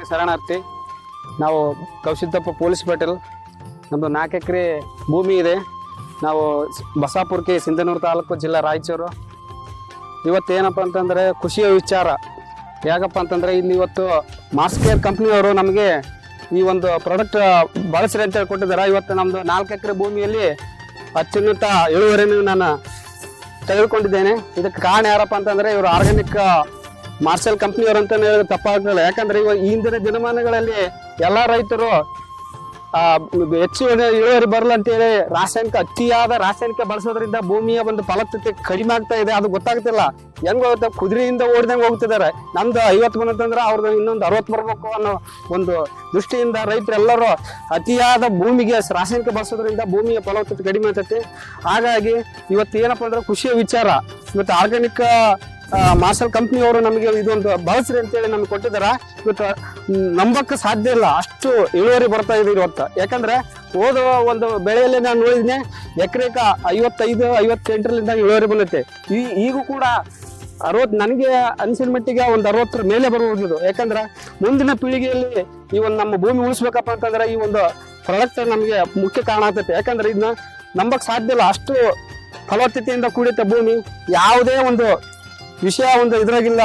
ಬಂಧುಗಳಿಗೆ ಶರಣಾರ್ಥಿ. ನಾವು ಕೌಶಿದ್ದಪ್ಪ ಪೊಲೀಸ್ ಪೇಟೆಲ್. ನಮ್ಮದು ನಾಲ್ಕು ಎಕರೆ ಭೂಮಿ ಇದೆ. ನಾವು ಬಸಾಪುರ್ಕೆ ಸಿಂಧನೂರು ತಾಲೂಕು ಜಿಲ್ಲಾ ರಾಯಚೂರು. ಇವತ್ತೇನಪ್ಪ ಅಂತಂದರೆ ಖುಷಿಯ ವಿಚಾರ. ಯಾಕಪ್ಪ ಅಂತಂದರೆ ಇಲ್ಲಿ ಇವತ್ತು ಮಾಸ್ಕೇರ್ ಕಂಪ್ನಿಯವರು ನಮಗೆ ಈ ಒಂದು ಪ್ರಾಡಕ್ಟ್ ಬಳಸ್ರಿ ಅಂತ ಹೇಳಿ ಕೊಟ್ಟಿದ್ದಾರೆ ಇವತ್ತು ನಮ್ಮದು ನಾಲ್ಕು ಎಕರೆ ಭೂಮಿಯಲ್ಲಿ ಅತ್ಯುನ್ನತ ಇಳುವರಿಯನ್ನು ನಾನು ತೆಗೆದುಕೊಂಡಿದ್ದೇನೆ. ಇದಕ್ಕೆ ಕಾರಣ ಯಾರಪ್ಪ ಅಂತಂದರೆ ಇವರು ಆರ್ಗಾನಿಕ್ ಮಾರ್ಷಲ್ ಕಂಪ್ನಿಯವರು ಅಂತ ಹೇಳಿದ್ರೆ ತಪ್ಪಾಗಲ್ಲ ಯಾಕಂದ್ರೆ ಇವಾಗ ಈ ಹಿಂದಿನ ದಿನಮಾನಗಳಲ್ಲಿ ಎಲ್ಲಾ ರೈತರು ಆ, ಹೆಚ್ಚು ಇಳುವರಿ ಬರಲ್ಲ ಅಂತೇಳಿ ರಾಸಾಯನಿಕ ಅತಿಯಾದ ರಾಸಾಯನಿಕ ಬಳಸೋದ್ರಿಂದ ಭೂಮಿಯ ಒಂದು ಫಲವತ್ತತೆ ಕಡಿಮೆ ಆಗ್ತಾ ಇದೆ. ಅದು ಗೊತ್ತಾಗ್ತಿಲ್ಲ. ಹೆಂಗ್ ಹೋಗುತ್ತೆ? ಕುದುರೆಯಿಂದ ಓಡಿದಂಗೆ ಹೋಗ್ತಿದ್ದಾರೆ. ನಮ್ದು ಐವತ್ತು ಬಂದಂತಂದ್ರೆ ಅವ್ರದ್ದು ಇನ್ನೊಂದು ಅರವತ್ತು ಬರಬೇಕು ಅನ್ನೋ ಒಂದು ದೃಷ್ಟಿಯಿಂದ ರೈತರೆಲ್ಲರೂ ಅತಿಯಾದ ಭೂಮಿಗೆ ರಾಸಾಯನಿಕ ಬಳಸೋದ್ರಿಂದ ಭೂಮಿಯ ಫಲವತ್ತತೆ ಕಡಿಮೆ ಆಗ್ತೈತಿ. ಹಾಗಾಗಿ ಇವತ್ತು ಏನಪ್ಪ ಅಂದ್ರೆ ಖುಷಿಯ ವಿಚಾರ ಇವತ್ತು ಆರ್ಗಾನಿಕ್ ಮಾರ್ಷಲ್ ಕಂಪ್ನಿಯವರು ನಮಗೆ ಇದೊಂದು ಬಳಸ್ರಿ ಅಂತೇಳಿ ನಮ್ಗೆ ಕೊಟ್ಟಿದ್ದಾರೆ ಇವತ್ತು ನಂಬಕ್ಕೆ ಸಾಧ್ಯ ಇಲ್ಲ. ಅಷ್ಟು ಇಳುವರಿ ಬರ್ತಾ ಇದೆ ಇವತ್ತು ಯಾಕಂದ್ರೆ ಹೋದ ಒಂದು ಬೆಳೆಯಲ್ಲಿ ನಾನು ನೋಡಿದ್ನೆ, ಎಕರೆಕ ಐವತ್ತೈದು ಐವತ್ತೆಂಟರಿಂದ ಇಳುವರಿ ಬಂದೈತೆ. ಈ, ಈಗೂ ಕೂಡ ಅರವತ್ತು ನನಗೆ ಅನಿಸಿದ ಮಟ್ಟಿಗೆ ಒಂದು ಅರವತ್ತರ ಮೇಲೆ ಬರಬಹುದು ಯಾಕಂದ್ರೆ ಮುಂದಿನ ಪೀಳಿಗೆಯಲ್ಲಿ ಈ ಒಂದು ನಮ್ಮ ಭೂಮಿ ಉಳಿಸ್ಬೇಕಪ್ಪ ಅಂತಂದ್ರೆ ಈ ಒಂದು ಪ್ರಾಡಕ್ಟ್ ನಮಗೆ ಮುಖ್ಯ ಕಾರಣ ಆಗ್ತೈತೆ. ಯಾಕಂದ್ರೆ ಇದನ್ನ ನಂಬಕ್ ಸಾಧ್ಯ ಇಲ್ಲ. ಅಷ್ಟು ಫಲವತ್ತತೆಯಿಂದ ಕೂಡಿತ ಭೂಮಿ, ಯಾವುದೇ ಒಂದು ವಿಷಯ ಒಂದು ಇದ್ರಾಗಿಲ್ಲ.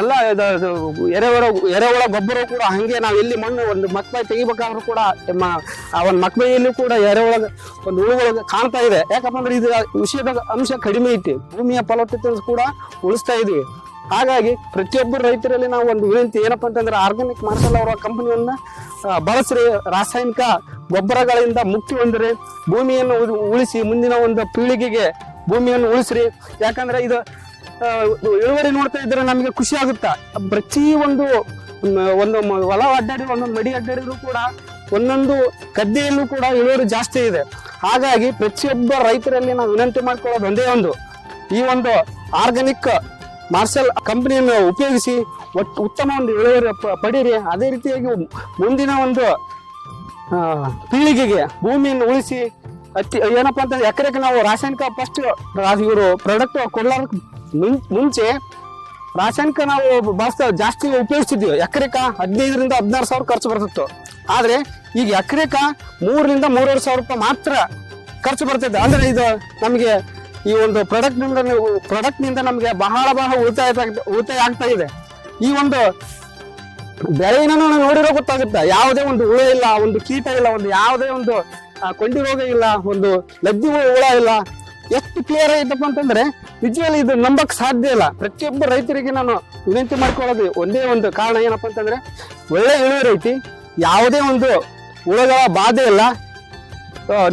ಎಲ್ಲ ಇದು ಎರೆಹುಳ ಗೊಬ್ಬರ ಕೂಡ ಹಂಗೆ ನಾವು ಎಲ್ಲಿ ಮಣ್ಣು ಒಂದು ಮಕ್ಬೈ ತೆಗಿಬೇಕಾದ್ರೂ ಕೂಡ ಒಂದು ಮಕ್ಬೈಯಲ್ಲೂ ಕೂಡ ಎರೆಹುಳ ಒಂದು ಹುಳುಗಳು ಕಾಣ್ತಾ ಇದೆ. ಯಾಕಪ್ಪ ಅಂದ್ರೆ ಇದು ವಿಷಯದ ಅಂಶ ಕಡಿಮೆ ಐತಿ. ಭೂಮಿಯ ಫಲವತ್ತತೆ ಕೂಡ ಉಳಿಸ್ತಾ ಇದೀವಿ. ಹಾಗಾಗಿ ಪ್ರತಿಯೊಬ್ಬರು ರೈತರಲ್ಲಿ ನಾವು ಒಂದು ವಿನಂತಿ ಏನಪ್ಪ ಅಂತಂದ್ರೆ ಆರ್ಗಾನಿಕ್ ಮಾರ್ಷಲ್ ಅವರ ಕಂಪನಿಯನ್ನ ಬಳಸ್ರಿ. ರಾಸಾಯನಿಕ ಗೊಬ್ಬರಗಳಿಂದ ಮುಕ್ತಿ ಹೊಂದಿರಿ. ಭೂಮಿಯನ್ನು ಉಳಿಸಿ ಮುಂದಿನ ಒಂದು ಪೀಳಿಗೆಗೆ ಭೂಮಿಯನ್ನು ಉಳಿಸ್ರಿ. ಯಾಕಂದ್ರೆ ಇದು ಇಳುವರಿ ನೋಡ್ತಾ ಇದ್ರೆ ನಮಗೆ ಖುಷಿ ಆಗುತ್ತಾ? ಪ್ರತಿ ಒಂದು ಒಂದು ಹೊಲ ಅಡ್ಡಾಡಿ, ಒಂದೊಂದು ಮಡಿ ಅಡ್ಡಾಡಿದ್ರು ಕೂಡ, ಒಂದೊಂದು ಗದ್ದೆಯಲ್ಲೂ ಕೂಡ ಇಳುವರಿ ಜಾಸ್ತಿ ಇದೆ. ಹಾಗಾಗಿ ಪ್ರತಿಯೊಬ್ಬ ರೈತರಲ್ಲಿ ನಾವು ವಿನಂತಿ ಮಾಡ್ಕೊಳ್ಳೋದು ಒಂದೇ ಒಂದು. ಈ ಒಂದು ಆರ್ಗಾನಿಕ್ ಮಾರ್ಷಲ್ ಕಂಪನಿಯನ್ನು ಉಪಯೋಗಿಸಿ ಒಟ್ಟು ಉತ್ತಮ ಒಂದು ಇಳುವರಿ ಪಡೀರಿ. ಅದೇ ರೀತಿಯಾಗಿ ಮುಂದಿನ ಒಂದು ಪೀಳಿಗೆಗೆ ಭೂಮಿಯನ್ನು ಉಳಿಸಿ ಅತಿ ಏನಪ್ಪಾ ಅಂತಂದ್ರೆ ಎಕರೆಗೆ ನಾವು ರಾಸಾಯನಿಕ ಫಸ್ಟ್ ಇವರು ಪ್ರಾಡಕ್ಟ್ ಕೊಡ್ಲಾರ ಮುಂಚೆ ರಾಸಾಯನಿಕ ನಾವು ಬಳಸ್ತಾ ಜಾಸ್ತಿ ಉಪಯೋಗಿಸ್ತಿದ್ವಿ. ಎಕರೆಕ ಹದಿನೈದರಿಂದ ಹದಿನಾರು ಸಾವಿರ ಖರ್ಚು ಬರ್ತಿತ್ತು. ಆದರೆ ಈಗ ಎಕರೆಕ ಮೂರರಿಂದ ಮೂರುವರೆ ಸಾವಿರ ರೂಪಾಯಿ ಮಾತ್ರ ಖರ್ಚು ಬರ್ತೈತೆ ಅಂದರೆ ಇದು ನಮಗೆ ಈ ಒಂದು ಪ್ರಾಡಕ್ಟ್ನಿಂದ ನಿಂದ ಪ್ರಾಡಕ್ಟ್ನಿಂದ ನಮಗೆ ಬಹಳ ಬಹಳ ಉಳಿತಾಯ ಉಳಿತಾಯ ಆಗ್ತಾ ಇದೆ. ಈ ಒಂದು ಬೆಳೆಯನ್ನು ನೋಡಿರೋ ಗೊತ್ತಾಗುತ್ತೆ. ಯಾವುದೇ ಒಂದು ಹುಳ ಇಲ್ಲ, ಒಂದು ಕೀಟ ಇಲ್ಲ, ಒಂದು ಯಾವುದೇ ಒಂದು ಕೊಂಡಿ ರೋಗ ಇಲ್ಲ, ಒಂದು ಲದ್ದಿ ಹುಳ ಇಲ್ಲ ಎಷ್ಟು ಕ್ಲಿಯರ್ ಐತಪ್ಪ ಅಂತಂದ್ರೆ ನಿಜವಾಗಿ ಇದು ನಂಬಕ್ ಸಾಧ್ಯ ಇಲ್ಲ. ಪ್ರತಿಯೊಬ್ಬ ರೈತರಿಗೆ ನಾನು ವಿನಂತಿ ಮಾಡ್ಕೊಳ್ಳೋದು ಒಂದೇ ಒಂದು ಕಾರಣ ಏನಪ್ಪ ಅಂತಂದ್ರೆ, ಒಳ್ಳೆ ಇಳುವರಿ ಐತಿ, ಯಾವುದೇ ಒಂದು ಹುಳಗಳ ಬಾಧೆ ಇಲ್ಲ.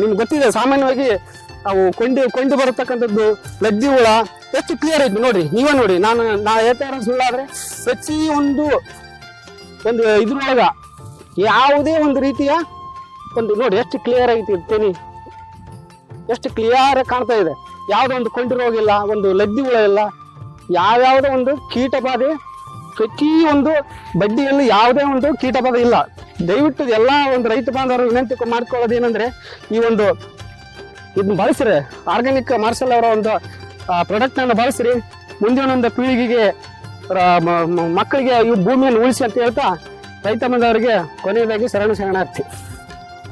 ನಿಮ್ಗೆ ಗೊತ್ತಿದೆ, ಸಾಮಾನ್ಯವಾಗಿ ಅವು ಕೊಂಡಿ, ಕೊಂಡು ಬರತಕ್ಕಂಥದ್ದು ಲಜ್ಜಿ ಹುಳ ಎಷ್ಟು ಕ್ಲಿಯರ್ ಐತಿ ನೋಡ್ರಿ ನೀವೇ ನೋಡಿ. ನಾನು, ನಾ ಹೇಳ್ತಾ ಸುಳ್ಳಾದ್ರೆ ಪ್ರತಿ ಒಂದು ಒಂದು ಇದ್ರೊಳಗ ಯಾವುದೇ ಒಂದು ರೀತಿಯ ಒಂದು ನೋಡಿ, ಎಷ್ಟು ಕ್ಲಿಯರ್ ಐತಿ ತೆನಿ ಎಷ್ಟು ಕ್ಲಿಯರ್ ಕಾಣ್ತಾ ಇದೆ. ಯಾವುದೋ ಒಂದು ಕೊಂಡಿ ರೋಗ ಒಂದು ಲದ್ದಿ ಹುಳ ಇಲ್ಲ, ಯಾವ್ಯಾವುದೋ ಒಂದು ಕೀಟ ಪ್ರತಿ ಒಂದು ಬಡ್ಡಿಯಲ್ಲಿ ಯಾವುದೇ ಒಂದು ಕೀಟ ಬಾಧೆ ಇಲ್ಲ. ದಯವಿಟ್ಟು ಎಲ್ಲ ಒಂದು ರೈತ ಬಾಂಧವರು ವಿನಂತಿ ಮಾಡ್ಕೊಳ್ಳೋದು ಏನಂದ್ರೆ, ಈ ಒಂದು ಇದನ್ನ ಬಳಸ್ರಿ. ಆರ್ಗಾನಿಕ್ ಮಾರ್ಷಲ್ ಅವರ ಒಂದು ಪ್ರಾಡಕ್ಟ್ ಅನ್ನು ಬಳಸ್ರಿ. ಮುಂದಿನ ಒಂದು ಪೀಳಿಗೆಗೆ ಮಕ್ಕಳಿಗೆ ಈ ಭೂಮಿಯನ್ನು ಉಳಿಸಿ ಅಂತ ಹೇಳ್ತಾ ರೈತ ಬಂದವರಿಗೆ ಕೊನೆಯದಾಗಿ ಶರಣ ಶರಣಾರ್ಥಿ.